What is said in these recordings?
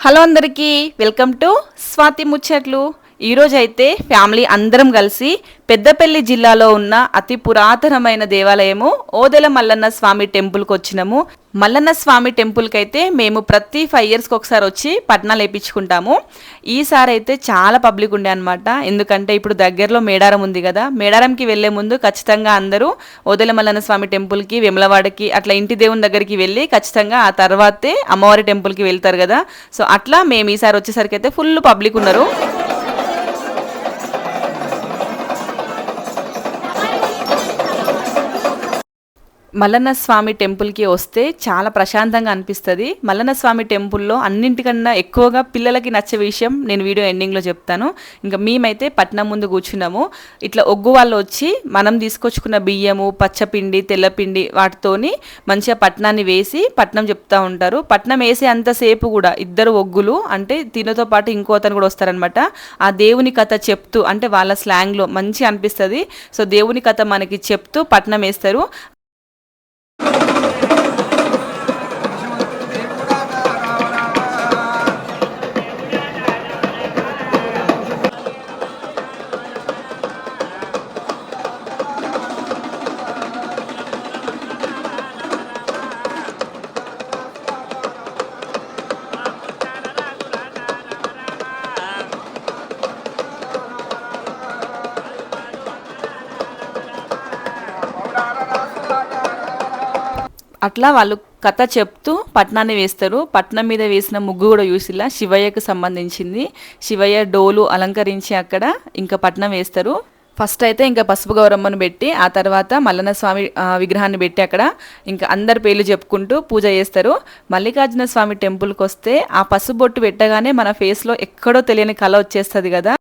Hello అందరికీ welcome to Swathi ముచ్చట్లు. ఈరోజు అయితే ఫ్యామిలీ అందరం కలిసి పెద్దపల్లి జిల్లాలో ఉన్న అతి పురాతనమైన దేవాలయము ఓదెల మల్లన్న స్వామి టెంపుల్కి వచ్చినాము. మల్లన్న స్వామి టెంపుల్కి అయితే మేము ప్రతి ఫైవ్ ఇయర్స్కి ఒకసారి వచ్చి పట్నాలు వేయించుకుంటాము ఈసారి అయితే చాలా పబ్లిక్ ఉండే అనమాట ఎందుకంటే ఇప్పుడు దగ్గరలో మేడారం ఉంది కదా. మేడారంకి వెళ్ళే ముందు ఖచ్చితంగా అందరూ ఓదెల మల్లన్న స్వామి టెంపుల్కి వెమలవాడకి అట్లా ఇంటి దేవుని దగ్గరికి వెళ్ళి ఖచ్చితంగా ఆ తర్వాతే అమ్మవారి టెంపుల్కి వెళ్తారు కదా. సో అట్లా మేము ఈసారి వచ్చేసరికి అయితే ఫుల్ పబ్లిక్ ఉన్నారు. మల్లన్న స్వామి టెంపుల్కి వస్తే చాలా ప్రశాంతంగా అనిపిస్తుంది. మల్లన్న స్వామి టెంపుల్లో అన్నింటికన్నా ఎక్కువగా పిల్లలకి నచ్చే విషయం నేను వీడియో ఎండింగ్లో చెప్తాను. ఇంకా మేమైతే పట్నం ముందు కూర్చున్నాము. ఇట్లా ఒగ్గు వాళ్ళు వచ్చి మనం తీసుకొచ్చుకున్న బియ్యము పచ్చపిండి తెల్లపిండి వాటితోని మంచిగా పట్నాన్ని వేసి పట్నం చెప్తా ఉంటారు. పట్నం వేసే అంతసేపు కూడా ఇద్దరు ఒగ్గులు అంటే తినతో పాటు ఇంకో అతను కూడా వస్తారనమాట ఆ దేవుని కథ చెప్తూ అంటే వాళ్ళ స్లాంగ్లో మంచి అనిపిస్తుంది. సో దేవుని కథ మనకి చెప్తూ పట్నం వేస్తారు. అట్లా వాళ్ళు కథ చెప్తూ పట్నాన్ని వేస్తారు. పట్నం మీద వేసిన ముగ్గు కూడా చూసిలా శివయ్యకు సంబంధించింది. శివయ్య డోలు అలంకరించి అక్కడ ఇంకా పట్నం వేస్తారు. ఫస్ట్ అయితే ఇంకా పసుపు గౌరమ్మను పెట్టి ఆ తర్వాత మల్లన్న స్వామి ఆ, విగ్రహాన్ని పెట్టి అక్కడ ఇంకా అందరి పేర్లు చెప్పుకుంటూ పూజ చేస్తారు. మల్లికార్జున స్వామి టెంపుల్కి వస్తే ఆ పసుపు బొట్టు పెట్టగానే మన ఫేస్లో ఎక్కడో తెలియని కళ వచ్చేస్తుంది కదా.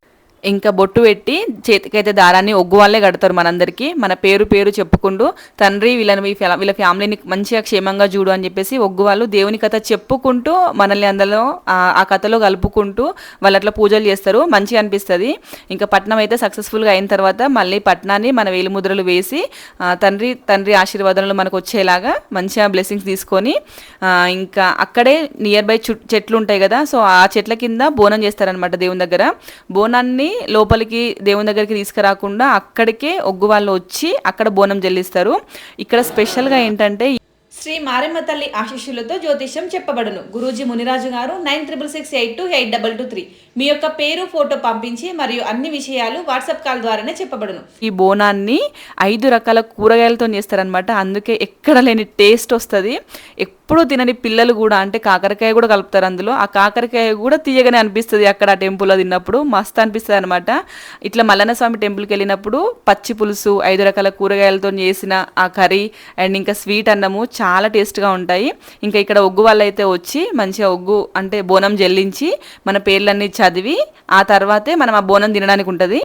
ఇంకా బొట్టు పెట్టి చేతికైతే దారాన్ని ఒగ్గు వాళ్ళే కడతారు మనందరికీ. మన పేరు పేరు చెప్పుకుంటూ తండ్రి వీళ్ళని వీళ్ళ ఫ్యామిలీని మంచిగా క్షేమంగా చూడు అని చెప్పేసి ఒగ్గు వాళ్ళు దేవుని కథ చెప్పుకుంటూ మనల్ని అందులో ఆ- కథలో కలుపుకుంటూ వాళ్ళు అట్లా పూజలు చేస్తారు. మంచిగా అనిపిస్తుంది. ఇంకా పట్నం అయితే సక్సెస్ఫుల్గా అయిన తర్వాత మళ్ళీ పట్నాన్ని మన వేలిముద్రలు వేసి తండ్రి తండ్రి ఆశీర్వాదాలు మనకు వచ్చేలాగా మంచిగా బ్లెస్సింగ్స్ తీసుకొని ఇంకా అక్కడే నియర్ బై చెట్లు ఉంటాయి కదా సో ఆ చెట్ల కింద బోనం చేస్తారనమాట దేవుని దగ్గర. బోనాన్ని లోపలికి దేవుని దగ్గరికి తీసుకురాకుండా అక్కడికే ఒగ్గు వాళ్ళు వచ్చి అక్కడ బోనం చెల్లిస్తారు ఇక్కడ స్పెషల్గా ఏంటంటే శ్రీ మారెమ్మ తల్లి ఆశీస్సులతో జ్యోతిష్యం చెప్పబడును. Guruji Muniraju garu nine triple six eight two eight double two three మీ యొక్క పేరు ఫోటో పంపించి మరియు అన్ని విషయాలు వాట్సాప్ కాల్ ద్వారానే చెప్పబడును. ఈ బోనాన్ని ఐదు రకాల కూరగాయలతో చేస్తారనమాట అందుకే ఎక్కడ లేని టేస్ట్ వస్తుంది. ఎప్పుడూ తినని పిల్లలు కూడా అంటే కాకరకాయ కూడా కలుపుతారు అందులో. ఆ కాకరకాయ కూడా తీయగానే అనిపిస్తుంది అక్కడ ఆ టెంపుల్లో తిన్నప్పుడు. మస్తు అనిపిస్తుంది అనమాట ఇట్లా మల్లన్న స్వామి టెంపుల్కి వెళ్ళినప్పుడు పచ్చి పులుసు ఐదు రకాల కూరగాయలతో చేసిన ఆ కర్రీ అండ్ ఇంకా స్వీట్ అన్నము చాలా టేస్ట్గా ఉంటాయి. ఇంకా ఇక్కడ ఒగ్గు వాళ్ళు అయితే వచ్చి మంచిగా ఒగ్గు అంటే బోనం జల్లించి మన పేర్లన్నీ చదివి ఆ తర్వాతే మనం ఆ బోనం తినడానికి ఉంటుంది.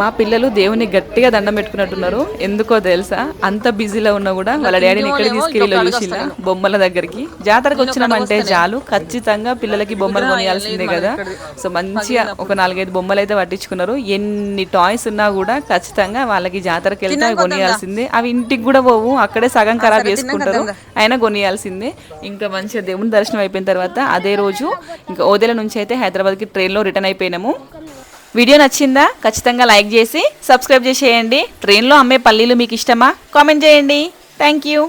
మా పిల్లలు దేవుని గట్టిగా దండం పెట్టుకున్నట్టున్నారు. ఎందుకో తెలుసా? అంత బిజీలో ఉన్నా కూడా వాళ్ళ డాడీని ఇక్కడ తీసుకెళ్ళి చూసిలా బొమ్మల దగ్గరికి. జాతరకు వచ్చినామంటే చాలు ఖచ్చితంగా పిల్లలకి బొమ్మలు కొనియాల్సిందే కదా. సో మంచిగా ఒక నాలుగైదు బొమ్మలు అయితే పట్టించుకున్నారు. ఎన్ని టాయ్స్ ఉన్నా కూడా ఖచ్చితంగా వాళ్ళకి జాతరకి వెళ్తే అవి కొనియాల్సిందే. అవి ఇంటికి కూడా పోవు. అక్కడే సగం ఖరాబ్ చేసుకుంటారు. అయినా కొనియాల్సిందే. ఇంకా మంచిగా దేవుని దర్శనం అయిపోయిన తర్వాత అదే రోజు ఇంకా ఓదెల నుంచి అయితే హైదరాబాద్కి ట్రైన్లో రిటర్న్ అయిపోయినాము. వీడియో నచ్చిందా ఖచ్చితంగా లైక్ చేసి సబ్స్క్రైబ్ చేసేయండి. ట్రైన్లో అమ్మే పల్లీలు మీకు ఇష్టమా? కామెంట్ చేయండి. Thank you